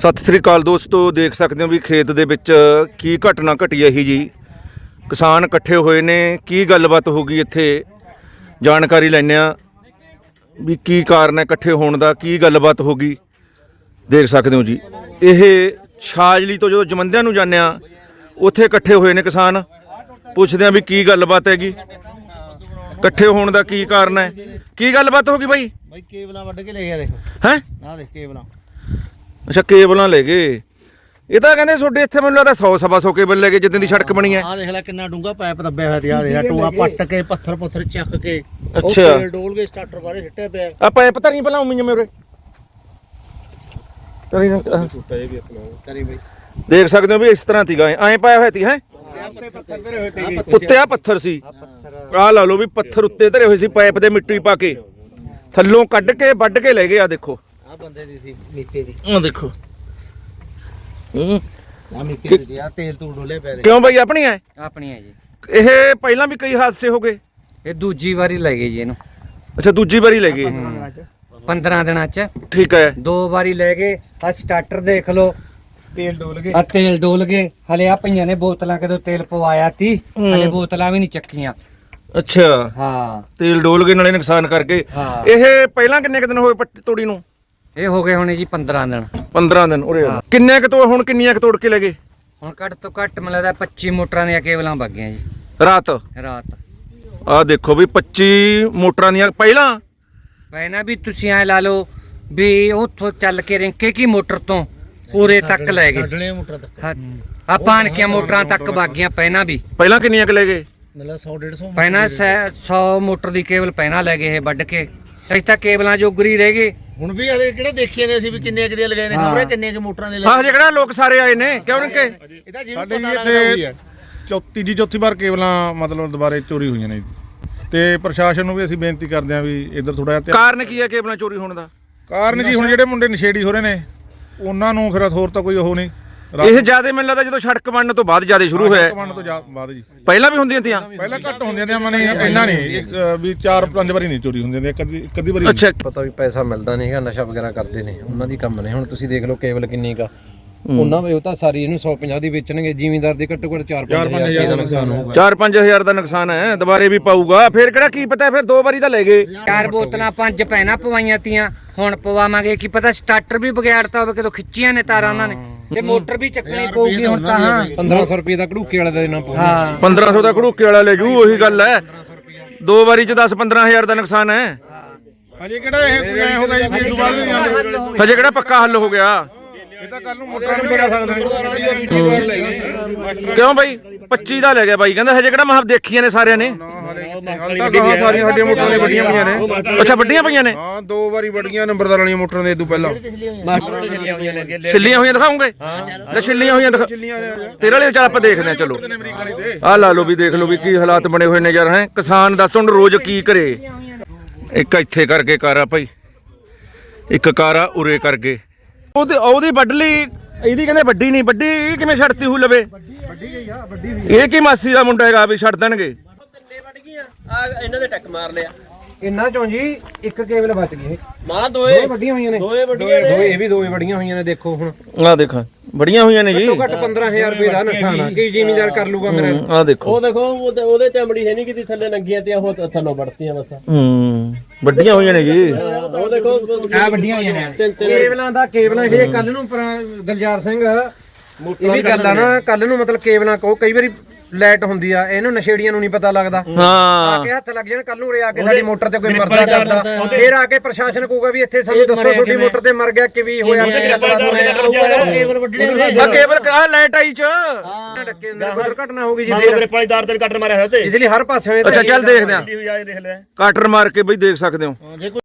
ਸਤਿ ਸ੍ਰੀ ਅਕਾਲ ਦੋਸਤੋ ਦੇਖ ਸਕਦੇ ਹੋ ਵੀ ਖੇਤ ਦੇ ਵਿੱਚ ਕੀ ਘਟਨਾ ਘਟੀ ਹੈ ਹੀ ਜੀ। ਕਿਸਾਨ ਇਕੱਠੇ ਹੋਏ ਨੇ ਕੀ ਗੱਲਬਾਤ ਹੋ ਗਈ ਇੱਥੇ? ਜਾਣਕਾਰੀ ਲੈਣੇ ਆ ਵੀ ਕੀ ਕਾਰਨ ਹੈ ਇਕੱਠੇ ਹੋਣ ਦਾ ਕੀ ਗੱਲਬਾਤ ਹੋ ਗਈ ਦੇਖ ਸਕਦੇ ਹੋ ਜੀ। ਇਹ ਛਾਜਲੀ ਤੋਂ ਜਦੋਂ ਜਮੰਦਿਆਂ ਨੂੰ ਜਾਂਦੇ ਆ ਉੱਥੇ ਇਕੱਠੇ ਹੋਏ ਨੇ ਕਿਸਾਨ। ਪੁੱਛਦੇ ਆ ਵੀ ਕੀ ਗੱਲਬਾਤ ਹੈਗੀ। ਇਕੱਠੇ ਹੋਣ ਦਾ ਕੀ ਕਾਰਨ ਹੈ? ਕੀ ਗੱਲਬਾਤ ਹੋ ਗਈ ਬਾਈ? ਬਾਈ ਕੇਬਲਾਂ ਵੱਢ ਕੇ ਲੈ ਗਿਆ ਦੇਖੋ। ਹੈ? ਆਹ ਦੇਖ ਕੇਬਲਾਂ। ਅੱਛਾ ਕੇਬਲਾਂ ਲੈ ਗਏ। ਇਹ ਤਾਂ ਕਹਿੰਦੇ ਤੁਹਾਡੇ ਇੱਥੇ ਮੈਨੂੰ ਲੱਗਦਾ 100 ਸਵਾ 100 ਕੇਬਲ ਲੈ ਗਏ ਜਿੱਦਾਂ ਦੀ ਸੜਕ ਬਣੀ ਹੈ। ਆਹ ਦੇਖ ਲੈ ਕਿੰਨਾ ਡੂੰਗਾ ਪਾਈਪ ਦੱਬਿਆ ਹੋਇਆ ਤੇ ਆਹ ਦੇਖ ਲੈ ਟੂਆ ਪੱਟ ਕੇ ਪੱਥਰ ਪੁੱਥਰ ਚੱਕ ਕੇ। ਉਹ ਅੱਛਾ। ਤੇਲ ਡੋਲ ਕੇ ਸਟਾਰਟਰ ਬਾਰੇ ਸਿੱਟਿਆ ਪਿਆ। ਆ ਪਾਇਪ ਤਾਂ ਨਹੀਂ ਪਹਿਲਾਂ ਉਮੀ ਮੇਰੇ ਤਰੀ ਕਰੀ ਬਾਈ। ਦੇਖ ਸਕਦੇ ਹੋ ਵੀ ਇਸ ਤਰ੍ਹਾਂ ਸੀਗਾ ਐਂ ਪਾਇਆ ਹੋਇਆ ਸੀ ਹੈ? ਉੱਤੇ ਪੱਥਰ ਧਰੇ ਹੋਏ ਤੇ ਉੱਤੇ ਆ ਪੱਥਰ ਸੀ। ਆ ਲਾ ਲਓ ਵੀ ਪੱਥਰ ਉੱਤੇ ਧਰੇ ਹੋਏ ਸੀ ਪਾਈਪ ਦੇ ਮਿੱਟੀ ਪਾ ਕੇ। ਥੱਲੋਂ ਕੱਢ ਕੇ ਵੱਢ ਕੇ ਲੈ ਗਏ ਆ ਦੇਖੋ। ਆਹ ਬੰਦੇ ਦੀ ਸੀ ਨੀਤੇ ਦੀ। ਆ ਦੇਖੋ। ਹੂੰ। ਆਹ ਮਿੱਟੀ ਦੀ ਆ ਤੇਲ ਡੋਲੇ ਦੇ ਕਿਉਂ ਬਾਈ ਆਪਣੀ ਐ ਆਪਣੀ ਹੈ ਜੀ। ਇਹ ਪਹਿਲਾਂ ਵੀ ਕਈ ਹਾਦਸੇ ਹੋ ਗਏ? ਇਹ ਦੂਜੀ ਵਾਰੀ ਲੈ ਗਏ ਜੀ ਇਹਨੂੰ। ਅੱਛਾ ਦੂਜੀ ਵਾਰੀ ਲੈ ਗਏ। 15 ਦਿਨਾਂ ਚ। ਠੀਕ ਹੈ। ਦੋ ਵਾਰੀ ਲੈ ਗਏ। ਆ ਸਟਾਰਟਰ ਦੇਖ ਲਓ। ਤੇਲ ਡੋਲ ਕੇ ਆ ਤੇਲ ਡੋਲ ਗਏ। ਹਲੇ ਆ ਪਈਆਂ ਨੇ ਬੋਤਲਾਂ ਕਦੋਂ ਤੇਲ ਪਵਾਇਆ ਤੀ। ਹਲੇ ਬੋਤਲਾਂ ਵੀ ਨਹੀਂ ਚੱਕੀਆਂ। ਅੱਛਾ। ਹਾਂ। ਤੇਲ ਡੋਲ ਕੇ ਨਾਲੇ ਨੁਕਸਾਨ ਕਰਕੇ। ਇਹ ਪਹਿਲਾਂ ਕਿੰਨੇ ਕੁ ਦਿਨ ਹੋਏ ਪੱਟੀ ਤੋੜੀ ਨੂੰ? ਇਹ ਹੋ ਗਏ ਹੁਣੇ ਜੀ 15 ਦਿਨ। 15 ਦਿਨ ਉਰੇ ਆ। ਕਿੰਨੇ ਕੁ ਤੋਂ ਹੁਣ ਕਿੰਨੀਆਂ ਕੁ ਤੋੜ ਕੇ ਲੈ ਗਏ? ਹੁਣ ਘੱਟ ਤੋਂ ਘੱਟ ਮੈਨੂੰ ਲੱਗਦਾ 25 ਮੋਟਰਾਂ ਦੀਆਂ ਕੇਬਲਾਂ ਵਗੀਆਂ ਜੀ। ਰਾਤ? ਰਾਤ। ਆ ਦੇਖੋ ਵੀ 25 ਮੋਟਰਾਂ ਦੀਆਂ ਪਹਿਲਾਂ? ਪਹਿਲਾਂ ਵੀ ਤੁਸੀਂ ਐ ਲਾ ਲਓ ਵੀ ਉੱਥੋਂ ਚੱਲ ਕੇ ਰਿੰਕੇ ਕੀ ਮੋਟਰ ਤੋਂ ਪੂਰੇ ਤੱਕ ਲੈ ਗਏ। ਛੱਡਣੇ ਮੋਟਰ ਤੱਕ। ਹਾਂ, ਆ ਪਾਣਕੀਆਂ ਮੋਟਰਾਂ ਤੱਕ ਵਗੀਆਂ ਪਹਿਲਾਂ ਵੀ। ਪਹਿਲਾਂ ਕਿੰਨੀਆਂ ਕੁ ਲੈ ਗਏ? ਮਤਲਬ 100 150 ਪਹਿਲਾਂ 100 ਮੋਟਰ ਦੀ ਕੇਬਲ ਪਹਿਲਾਂ ਲੈ ਗਏ ਇਹ ਵੱਢ ਕੇ। ਅਸੀਂ ਤਾਂ ਕੇਬਲਾਂ ਜੋਗਰੀ ਰਹਿ ਗਏ। ਹੁਣ ਵੀ ਹਲੇ ਕਿਹੜੇ ਦੇਖੀਏ ਨੇ ਅਸੀਂ ਵੀ ਕਿੰਨੇ ਕਿਤੇ ਲਗਾਏ ਨੇ ਖਬਰੇ ਕਿੰਨੇ ਕਿ ਮੋਟਰਾਂ ਦੇ ਆਹ ਜਿਹੜਾ ਲੋਕ ਸਾਰੇ ਆਏ ਨੇ ਕਿਉਂ ਕਿ? ਇਹਦਾ ਜਿਵੇਂ ਸਾਡੇ ਪਤਾ ਜੀ ਲੱਗਦਾ ਉਹੀ ਇੱਥੇ ਹੈ ਚੌਥੀ ਜੀ ਚੌਥੀ ਵਾਰ ਕੇਬਲਾਂ ਮਤਲਬ ਦੁਬਾਰੇ ਚੋਰੀ ਹੋਈਆਂ ਨੇ। ਜੀ ਤੇ ਪ੍ਰਸ਼ਾਸਨ ਨੂੰ ਵੀ ਅਸੀਂ ਬੇਨਤੀ ਕਰਦੇ ਹਾਂ ਵੀ ਇੱਧਰ ਥੋੜਾ ਜਿਹਾ ਕਾਰਨ ਕੀ ਹੈ ਕੇਬਲਾਂ ਚੋਰੀ ਹੋਣ ਦਾ? ਧਿਆਨ- ਕਾਰਨ ਜੀ ਹੁਣ ਜਿਹੜੇ ਮੁੰਡੇ ਨਸ਼ੇੜੀ ਹੋ ਰਹੇ ਨੇ ਉਹਨਾਂ ਨੂੰ ਫਿਰ ਹੋਰ ਤਾਂ ਕੋਈ ਉਹ ਨਹੀਂ। ਇਹ ਜ਼ਿਆਦਾ ਮੈਨੂੰ ਲੱਗਦਾ ਜਦੋਂ ਸੜਕ ਬਣਨ ਤੋਂ ਬਾਅਦ ਜ਼ਿਆਦਾ ਸ਼ੁਰੂ ਹੋਇਆ। ਹੈ। ਕਮਾਂਡ ਤੋਂ ਜਾ- ਬਾਅਦ ਜੀ। ਪਹਿਲਾਂ ਵੀ ਹੁੰਦੀਆਂ ਤੀਆਂ? ਪਹਿਲਾਂ ਘੱਟ ਹੁੰਦੀਆਂ ਤੇ ਮਨੇ ਇੰਨਾ ਨਹੀਂ। ਇੱਕ, ਅ, ਵੀ ਚਾਰ ਪੰਜ ਵਾਰੀ ਨਹੀਂ ਚੋਰੀ ਹੁੰਦੀਆਂ ਤੇ ਕਦੀ ਕਦੀ ਵਾਰੀ ਅੱਛਾ। ਪਤਾ ਵੀ ਪੈਸਾ ਮਿਲਦਾ ਨਹੀਂ ਹੈਗਾ ਨਸ਼ਾ ਵਗੈਰਾ ਕਰਦੇ ਨੇ ਉਹਨਾਂ ਦੀ ਕੰਮ ਨੇ। ਹੁਣ ਤੁਸੀਂ ਦੇਖ ਲਓ ਕੇਵਲ ਕਿੰਨੀ ਕਾ ਉਹਨਾਂ ਉਹ ਤਾਂ ਸਾਰੀ ਇਹਨੂੰ 150 ਦੀ ਵੇਚਣਗੇ ਜ਼ਿਮੀਂਦਾਰ ਦੇ ਘੱਟੋ ਘੱਟ 4-5000 ਹਜ਼ਾਰ ਦਾ ਨੁਕਸਾਨ ਹੋਊਗਾ। 4-5000 ਦਾ ਨੁਕਸਾਨ ਹੈ ਦੁਬਾਰੇ ਵੀ ਪਾਊਗਾ। ਫਿਰ ਕਿਹੜਾ ਕੀ ਪਤਾ ਫਿਰ ਦੋ ਵਾਰੀ ਤਾਂ ਲੈ ਗਏ। ਚਾਰ ਬੋਤਲਾਂ ਪੰਜ ਪੈਣਾ ਪਵਾਈਆਂ ਤੀਆਂ। ਹੁਣ ਪਵਾਵਾਂਗੇ ਕੀ ਪਤਾ ਸਟਾਰਟਰ ਵੀ ਬਗਿਆੜਤਾ ਹੋਵੇ ਕਦੋਂ ਖਿੱਚੀਆਂ ਨੇ ਤਾਰਾਂ ਉਹਨਾਂ ਨੇ। ਤੇ ਮੋਟਰ ਵੀ ਚੱਕਣੀ ਪਊਗੀ ਹੁਣ ਤਾਂ। ਹਾਂ 1500 ਰੁਪਏ ਦਾ ਘੜੂਕੇ ਵਾਲੇ ਦੇਣਾ ਪਊਗਾ। ਹਾਂ। 1500 ਦਾ ਘੜੂਕੇ ਵਾਲਾ ਲੈ ਜੂ ਉਹੀ ਗੱਲ ਹੈ। ਦੋ ਵਾਰੀ ਚ 10-15000 ਦਾ ਨੁਕਸਾਨ ਹੈ। ਹਜੇ ਕਿਹੜਾ ਇਹ ਕੋਈ ਐ ਹੋ ਗਿਆ ਜੀ ਵੀ ਦੁਬਾਰਾ ਨਹੀਂ ਜਾਂਦੇ ਹਜੇ ਕਿਹੜਾ ਪੱਕਾ ਹੱਲ ਹੋ ਗਿਆ? ਇਹ ਤਾਂ ਕੱਲ ਨੂੰ ਮੋਟਰਾਂ ਨੂੰ। ਬਗਾ ਸਕਦੇ ਕਿਉਂ ਬਾਈ? 25 ਦਾ ਲੈ ਗਿਆ ਬਾਈ। ਕਹਿੰਦਾ ਹਜੇ ਕਿਹੜਾ ਮਹਾਬ ਦੇਖੀਆਂ ਨੇ ਸਾਰਿਆਂ ਨੇ ਹਾਲ ਤਾਂ ਗਾਹਾਂ ਸਾਰੀਆਂ ਸਾਡੀਆਂ ਮੋਟਰਾਂ ਦੇ ਵੱਡੀਆਂ ਪਈਆਂ ਨੇ। ਅੱਛਾ ਵੱਡੀਆਂ ਪਈਆਂ ਨੇ? ਹਾਂ ਦੋ ਵਾਰੀ ਵੱਡੀਆਂ ਨੰਬਰਦਾਰ ਵਾਲੀਆਂ ਮੋਟਰਾਂ ਦੇ ਇਦੋਂ ਪਹਿਲਾਂ। ਛਿੱਲੀਆਂ ਹੋਈਆਂ? ਦਿਖਾਉਂਗੇ? ਲੈ ਛਿੱਲੀਆਂ ਹੋਈਆਂ ਦਿਖਾ ਤੇਰੇ ਵਾਲੇ ਚੱਲ ਆਪਾਂ ਦੇਖਦੇ ਆ ਚਲੋ। ਆ ਲਾ ਲਓ ਵੀ ਦੇਖ ਲਓ ਵੀ ਕੀ ਹਾਲਾਤ ਬਣੇ ਹੋਏ ਨੇ ਯਾਰ ਹੈ? ਕਿਸਾਨ ਦੱਸ ਹੁਣ ਰੋਜ਼ ਕੀ ਕਰੇ? ਇੱਕ ਇੱਥੇ ਕਰਕੇ ਕਾਰਾ ਭਾਈ। ਇੱਕ ਕਾਰਾ ਉਰੇ ਕਰਕੇ। ਉਹਦੇ ਉਹਦੀ ਵੱਢ ਲਈ ਇਹਦੀ ਕਹਿੰਦੇ ਵੱਡੀ ਨਹੀਂ ਵੱਡੀ ਇਹ ਕਿਵੇਂ ਛੱਡਤੀ ਹੂ ਲਵੇ? ਵੱਡੀ ਗਈ ਆ ਵੱਡੀ ਇਹ ਕੀ ਮਾਸੀ ਦਾ ਮੁੰਡਾ ਹੈਗਾ ਵੀ ਛੱਡ ਦੇਣਗੇ? ਇੰਨਾ ਚੋਂ ਜੀ ਇੱਕ ਕੇਬਲ ਬਚ ਗਈ ਮਾਂ ਦੋਏ ਦੋ ਵੱਡੀਆਂ ਹੋਈਆਂ ਨੇ। ਦੋਏ ਵੱਡੀਆਂ ਨੇ। ਦੋਏ ਇਹ ਵੀ ਦੋਏ ਵੱਡੀਆਂ ਹੋਈਆਂ ਨੇ ਦੇਖੋ ਹੁਣ। ਆ ਦੇਖਾਂ ਬੜੀਆਂ ਹੋਈਆਂ ਨੇ ਜੀ। ਘੱਟੋ ਘੱਟ 15000 ਰੁਪਏ ਦਾ ਨੁਕਸਾਨ ਆ। ਕੀ ਜ਼ਿਮੀਂਦਾਰ ਕਰ ਲੂਗਾ ਮੇਰਾ ਆ ਦੇਖੋ। ਦੇਖੋ ਉਹਦੇ ਚਮੜੀ ਹੈ ਨਹੀਂ ਕਿਤੇ ਥੱਲੇ ਨੰਗੀਆਂ ਤੇ ਉਹ ਥੱਲੋਂ ਵੜਤੀਆਂ ਬਸ। ਹੂੰ ਵੱਡੀਆਂ ਹੋਈਆਂ ਨੇ ਜੀ। ਉਹ ਦੇਖੋ ਆ ਵੱਡੀਆਂ ਹੋਈਆਂ ਨੇ। ਤਿੰਨ ਤਿੰਨ ਕੇਬਲਾਂ ਦਾ ਕੇਬਲਾਂ ਇਹ ਕੱਲ ਨੂੰ ਪਰ- ਗਲਜਾਰ ਸਿੰਘ ਇਹ ਵੀ ਗੱਲ ਆ ਨਾ ਕੱਲ ਨੂੰ ਮਤਲਬ ਕੇਬਲਾਂ ਕੋ ਕਈ ਵਾਰੀ ਲਾਈਟ ਹੁੰਦੀ ਆ ਇਹਨੂੰ ਨਸ਼ੇੜੀਆਂ ਨੂੰ ਨਹੀਂ ਪਤਾ ਲੱਗਦਾ। ਆ ਹਾਂ ਕੇ ਹੱਥ ਲੱਗ ਜਾਣ ਕੱਲ ਨੂੰ ਉਰੇ ਆ ਕੇ ਸਾਡੀ ਮੋਟਰ ਤੇ ਕੋਈ ਮਰਦਾ ਕਰਦਾ ਫੇਰ ਆ ਕੇ ਪ੍ਰਸ਼ਾਸਨ ਕਹੂਗਾ ਵੀ ਇੱਥੇ ਸਾਨੂੰ ਦੱਸੋ ਤੁਹਾਡੀ ਮੋਟਰ ਤੇ ਮਰ ਗਿਆ ਕਿ ਵੀ ਹੋਇਆ ਕੇਬਲ ਵੱਢਣੇ ਆ ਕੇਬਲ ਆ ਲਾਈਟ ਆਈ ਚ। ਡੱਕੇ ਅੰਦਰ ਕੋਈ ਦੁਰਘਟਨਾ ਹੋ ਗਈ ਜੀ ਫੇਰ ਪਾਈਦਾਰ ਤੇ ਕੱਟਰ ਮਾਰਿਆ ਹੋਇਆ ਤੇ ਇਸ ਲਈ ਹਰ ਪਾਸੇ ਅੱਛਾ ਚੱਲ ਦੇਖਦੇ ਆ ਵੀ ਆ ਦੇਖ ਲੈ ਕਾਟਰ ਮਾਰ ਕੇ ਬਈ ਦੇਖ ਸਕਦੇ ਹੋ। ਜੇ ਕੋਈ